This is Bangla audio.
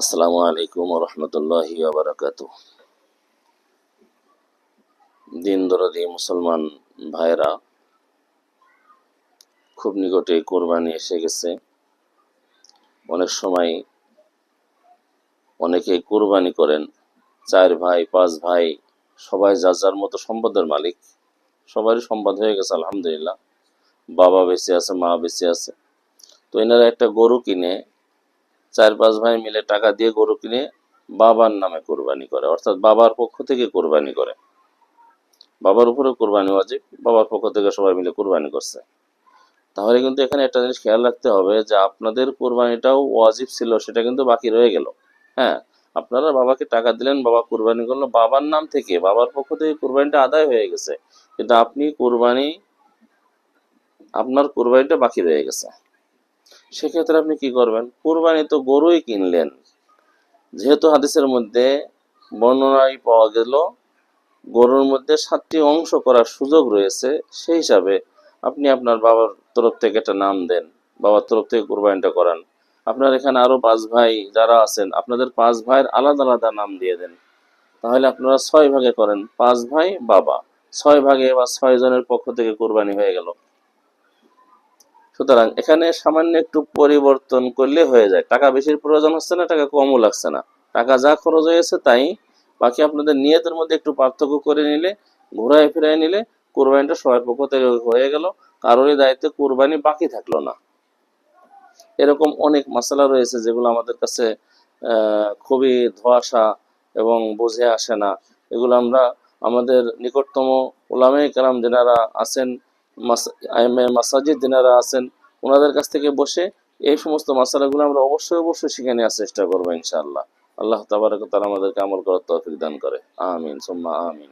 আসসালামু আলাইকুম রহমতুল্লাহি বারাকাতু দিন দরদি মুসলমান ভাইরা খুব নিকটে কোরবানি এসে গেছে। অনেক সময় অনেকে কোরবানি করেন, চার ভাই, পাঁচ ভাই, সবাই যার যার মতো সম্পদের মালিক, সবারই সম্পদ হয়ে গেছে, আলহামদুলিল্লাহ। বাবা বেঁচে আছে, মা বেঁচে আছে। তো এনারা একটা গরু কিনে চার পাঁচ ভাই মিলে টাকা দিয়ে গরু কিনে বাবার নামে কোরবানি করে, অর্থাৎ বাবার পক্ষ থেকে কোরবানি করে। বাবার উপরে কোরবানি ওয়াজিব, বাবার পক্ষ থেকে সবাই মিলে কোরবানি করছে। তাহলে কিন্তু এখানে একটা জিনিস খেয়াল রাখতে হবে যে আপনাদের কোরবানিটাও ওয়াজিব ছিল, সেটা কিন্তু বাকি রয়ে গেল। হ্যাঁ আপনারা বাবাকে টাকা দিলেন, বাবা কোরবানি করল, বাবার নাম থেকে, বাবার পক্ষ থেকে কোরবানিটা আদায় হয়ে গেছে। কিন্তু আপনি কোরবানি, আপনার কোরবানিটা বাকি রয়ে গেছে। সেক্ষেত্রে আপনি কি করবেন? কোরবানি তো গরুই কিনলেন। যেহেতু হাদিসের মধ্যে বর্ণনায় পাওয়া গেল, গরুর মধ্যে সাতটি অংশ করার সুযোগ রয়েছে, সেই হিসাবে আপনি আপনার বাবার তরফ থেকে একটা নাম দেন, বাবার তরফ থেকে কোরবানিটা করান। আপনার এখানে আরও পাঁচ ভাই যারা আছেন, আপনাদের পাঁচ ভাইয়ের আলাদা আলাদা নাম দিয়ে দেন। তাহলে আপনারা ছয় ভাগে করেন, পাঁচ ভাই, বাবা। ছয় ভাগে বা ছয় জনের পক্ষ থেকে কোরবানি হয়ে গেল। সুতরাং এখানে সামান্য একটু পরিবর্তন করলে হয়ে যায়। টাকা বেশির প্রয়োজন হচ্ছে না, টাকা কমও লাগছে না। টাকা যা খরচ হয়েছে তাই বাকি আপনাদের নিয়তের মধ্যে একটু পার্থক্য করে নিলে, ঘোরায় ফিরায় নিলে কোরবানিটা সবার পক্ষ থেকে হয়ে গেল। কারোরই দায়িত্বে কোরবানি বাকি থাকল না। এরকম অনেক মশলা রয়েছে যেগুলো আমাদের কাছে খুবই ধোয়াশা এবং বুঝে আসে না। এগুলো আমরা আমাদের নিকটতম ওলামে কালাম যেনারা আছেন মাসাজিদ যেনারা আছেন ওনাদের কাছ থেকে বসে এই সমস্ত মাসালাগুলো আমরা অবশ্যই অবশ্যই শিখে নেওয়ার চেষ্টা করব ইনশাআল্লাহ। আল্লাহ তাবারক তারা আমাদেরকে আমল করার তৌফিক দান করে। আমিন, সোম্মা আমিন।